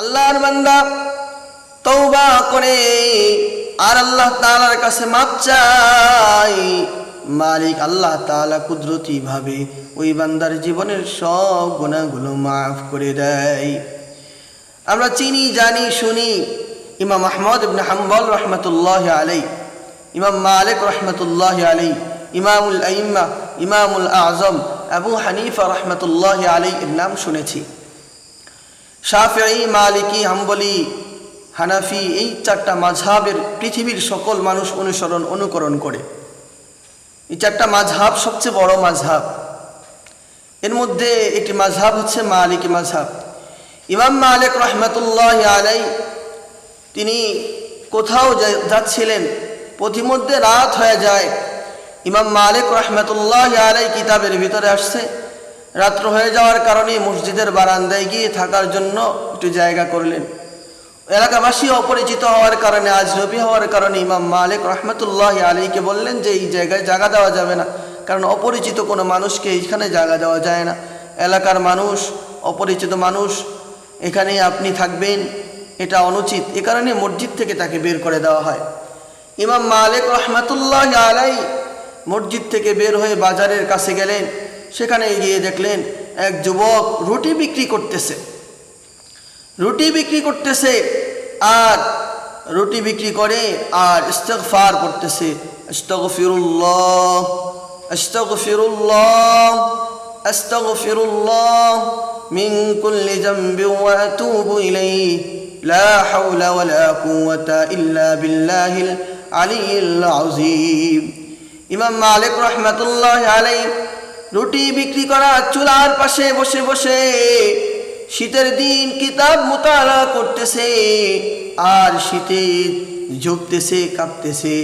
আল্লাহর বান্দা তৌবা করে আর আল্লাহ তাআলার কাছে মাপ চাই। মালিক আল্লাহ তাআলা কুদরতি ভাবে ওই বান্দার জীবনের সব গুণাগুলো মাফ করে দেয়। আমরা চিনি, জানি, শুনি, ইমাম আহমদ ইবনে হাম্বল রহমতুল্লাহ আলাই ইমাম মালিক রহমতুল্লাহ আলাই ইমামুল আইম্মা, ইমামুল আজম আবু হানিফা রহমতুল্লাহ আলাই এর নাম শুনেছি। শাফি মালিকি, হাম্বলি, হানাফি এই চারটা মাঝহাবের পৃথিবীর সকল মানুষ অনুসরণ, অনুকরণ করে। এই চারটা মাঝহাব সবচেয়ে বড় মাঝহাব। এর মধ্যে একটি মাঝহাব হচ্ছে মালিকি মাঝহাব। ইমাম মালিক রহমতুল্লাহ আলাই তিনি কোথাও যাচ্ছিলেন, পথিমধ্যে রাত হয়ে যায়। ইমাম মালিক রহমতুল্লাহ আলাই কিতাবের ভিতরে আসছে। রাত্র হয়ে যাওয়ার কারণে মসজিদের বারান্দায় গিয়ে থাকার জন্য একটু জায়গা করলেন। এলাকাবাসী অপরিচিত হওয়ার কারণে, আজ রবি হওয়ার কারণে ইমাম মালিক রহমতুল্লাহ আলীকে বললেন যে, এই জায়গায় জায়গা দেওয়া যাবে না। কারণ অপরিচিত কোনো মানুষকে এইখানে জায়গা দেওয়া যায় না। এলাকার মানুষ, অপরিচিত মানুষ এখানে আপনি থাকবেন। এটা অনুচিত। এ কারণে মসজিদ থেকে তাকে বের করে দেওয়া হয়। ইমাম মালিক রহমতুল্লাহ আলাই মসজিদ থেকে বের হয়ে বাজারের কাছে গেলেন। সেখানে গিয়ে দেখলেন এক যুবক রুটি বিক্রি করতেছে। রুটি বিক্রি করতেছে আর রুটি বিক্রি করে আর ইস্তগফার করতেছে। আস্তাগফিরুল্লাহ আস্তাগফিরুল্লাহ আস্তাগফিরুল্লাহ মিন কুল্লি যামবি ওয়া আতুবু ইলাইহি। লা হাওলা ওয়ালা কুওয়াতা ইল্লা বিল্লাহিল আলিয়্যিল আযীম। ইমাম মালিক রহমাতুল্লাহ আলাইহি রুটি বিক্রি করা চুলার পাশে বসে বসে। শীতের দিন কিতাব মোতালা করতেছে, আর শীতে ঝুঁকতেছে, কাঁপতেছে।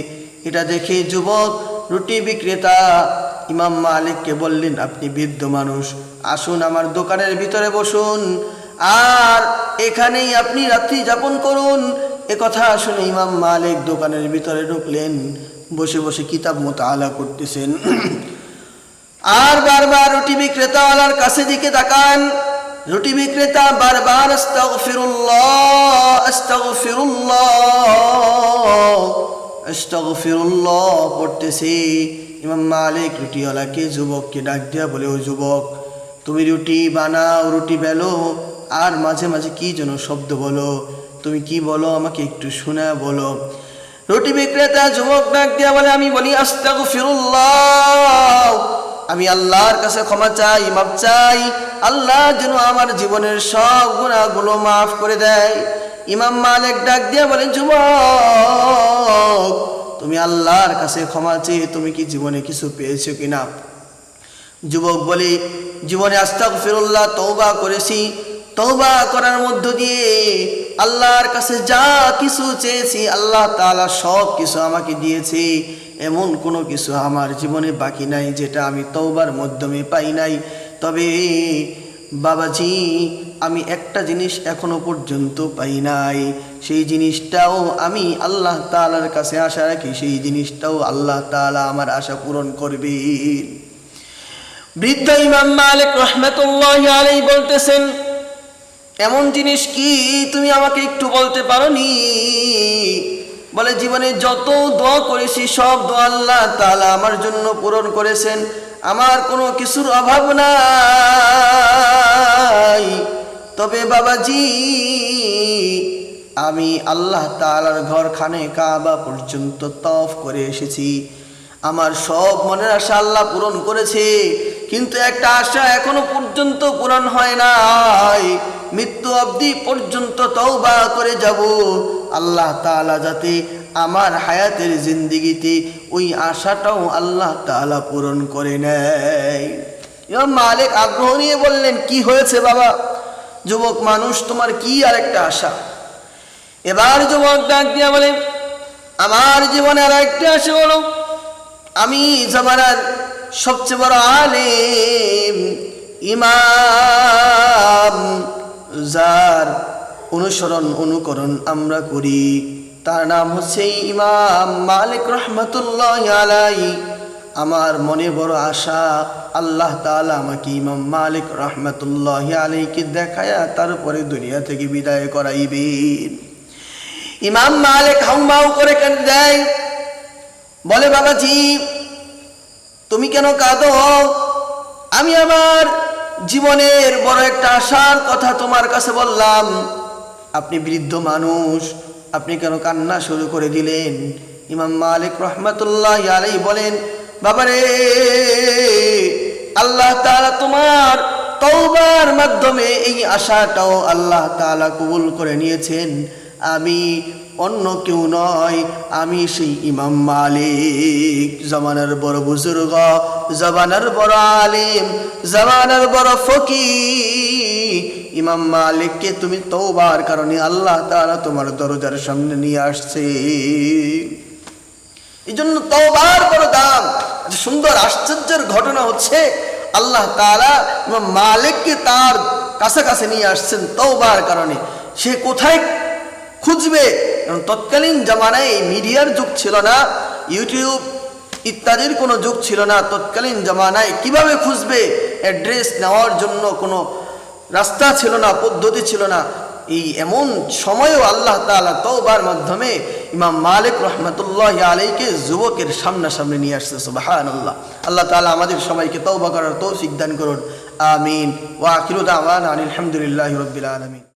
এটা দেখে যুবক, রুটি বিক্রেতা ইমাম মালিককে বললেন, আপনি বৃদ্ধ মানুষ, আসুন আমার দোকানের ভিতরে বসুন, আর এখানেই আপনি রাত্রি যাপন করুন। এ কথা শুনে ইমাম মালিক দোকানের ভিতরে ঢুকলেন, বসে বসে কিতাব মোতালা করতেছেন। আর বারবার রুটি বিক্রেতাওয়ালার কাছে দিকে তাকান। রুটি বিক্রেতা বারবার পড়তেছে। ইমাম মালিক রুটিওয়ালাকে যুবককে ডাক দিয়া বলে, ও যুবক, তুমি রুটি বানাও, রুটি বেলো, আর মাঝে মাঝে কি যেন শব্দ বলো, তুমি কি বলো, আমাকে একটু শোনা বলো। রুটি বিক্রেতা যুবক ডাক দিয়া বলে, আমি বলি, আস্তাগফিরুল্লাহ আমি আল্লাহর কাছে ক্ষমা চাই মাপ চাই। আল্লাহ যেন আমার জীবনের সব গুণাগুলো মাফ করে দেয়। ইমাম মালিক ডাক দিয়া বলেন, যুবক, তুমি আল্লাহর কাছে ক্ষমা চেয়ে তুমি কি জীবনে কিছু পেয়েছ কিনা? যুবক বলে, জীবনে আস্তাক ফিরুল্লাহ তৌবা করেছি। তৌবা করার মধ্য দিয়ে আল্লাহর কাছে যা কিছু চেয়েছি, আল্লাহ তাআলা সব কিছু আমাকে দিয়েছে। এমন কোনো কিছু আমার জীবনে বাকি নাই যেটা আমি তৌবার মাধ্যমে পাই নাই। তবে বাবাজি, আমি একটা জিনিস এখনও পর্যন্ত পাই নাই। সেই জিনিসটাও আমি আল্লাহ তাআলার কাছে আশা রাখি, সেই জিনিসটাও আল্লাহ তাআলা আমার আশা পূরণ করবেন। বৃদ্ধ ইমাম মালিক রহমতুল্লাহ আলাই বলতেছেন, এমন জিনিস কি তুমি আমাকে একটু বলতে পারোনি? বলে, জীবনে যত দোয়া করেছি, সব দোয়া আল্লাহ তাআলা আমার জন্য পূরণ করেছেন। আমার কোনো কিছুর অভাব নাই। তবে বাবাজি, আমি আল্লাহ তাআলার ঘরখানে কাবা পর্যন্ত তফ করে এসেছি। আমার সব মনের আশা আল্লাহ পূরণ করেছে, কিন্তু একটা আশা এখনও পর্যন্ত পূরণ হয় নাই। মৃত্যু অবধি পর্যন্ত তওবা করে যাব। আল্লাহ তাআলা যাতে আমার হায়াতের জিন্দিগিতে ওই আশাটাও আল্লাহ তাআলা পূরণ করে নেয়। মালিক আগ্রহ নিয়ে বললেন, কি হয়েছে বাবা? যুবক মানুষ, তোমার কি আর একটা আশা? এবার যুবক ডাক দিয়া বলে, আমার জীবনে আর একটা আশা হলো, আমি জামানার সবচেয়ে বড় আলেম, ইমাম। যার অনুসরণ, অনুকরণ আমরা করি। তার নাম হচ্ছে ইমাম মালিক রহমতুল্লাহ আলাই আমার মনে বড় আশা, আল্লাহ তাআলা আমাকে ইমাম মালিক রহমতুল্লাহ আলীকে দেখায়া তারপরে দুনিয়া থেকে বিদায় করাইবেন। ইমাম মালিক হাউমাউ করে কেন দেয়? বলে, বাবাজি, তুমি কেন কাঁদো? আমি আমার জীবনের বড় একটা আশার কথা তোমার কাছে বললাম। আপনি বৃদ্ধ মানুষ, আপনি কেন কান্না শুরু করে দিলেন? ইমাম মালিক রহমতুল্লাহ আলাই বলেন, বাবারে, আল্লাহ তাআলা তোমার তওবার মাধ্যমে এই আশাটাও আল্লাহ তাআলা কবুল করে নিয়েছেন। আমি অন্য কেউ নয়, আমি সেই ইমাম মালিক। জমানার বড় বুজুর্গ জবানার বড় আলিম জবানার বড় ফকি ইমাম মালিককে তুমি তৌবার কারণে আল্লাহ তাআলা তোমার দরজার সামনে নিয়ে আসছে। এই জন্য তওবার বড় দাম। সুন্দর, আশ্চর্যের ঘটনা হচ্ছে, আল্লাহ তাআলা ইমাম মালিককে তার কাছাকাছি নিয়ে আসছেন তওবার কারণে। সে কোথায় খুঁজবে? কারণ তৎকালীন জামানায় এই মিডিয়ার যুগ ছিল না, ইউটিউব ইত্যাদির কোনো যুগ ছিল না। তৎকালীন জামানায় কীভাবে খুঁজবে? অ্যাড্রেস নেওয়ার জন্য কোনো রাস্তা ছিল না, পদ্ধতি ছিল না। এই এমন সময়ও আল্লাহ তাআলা তওবার মাধ্যমে ইমাম মালিক রহমতুল্লাহ আলাইকে যুবকের সামনাসামনি নিয়ে আসছে সুবাহান আল্লাহ আল্লাহ তাআলা আমাদের সবাইকে তওবা করার তৌফিক দান করুন। আমিন। ওয়া আখিরু দাওয়ানা আলহামদুলিল্লাহি রাব্বিল আলামিন।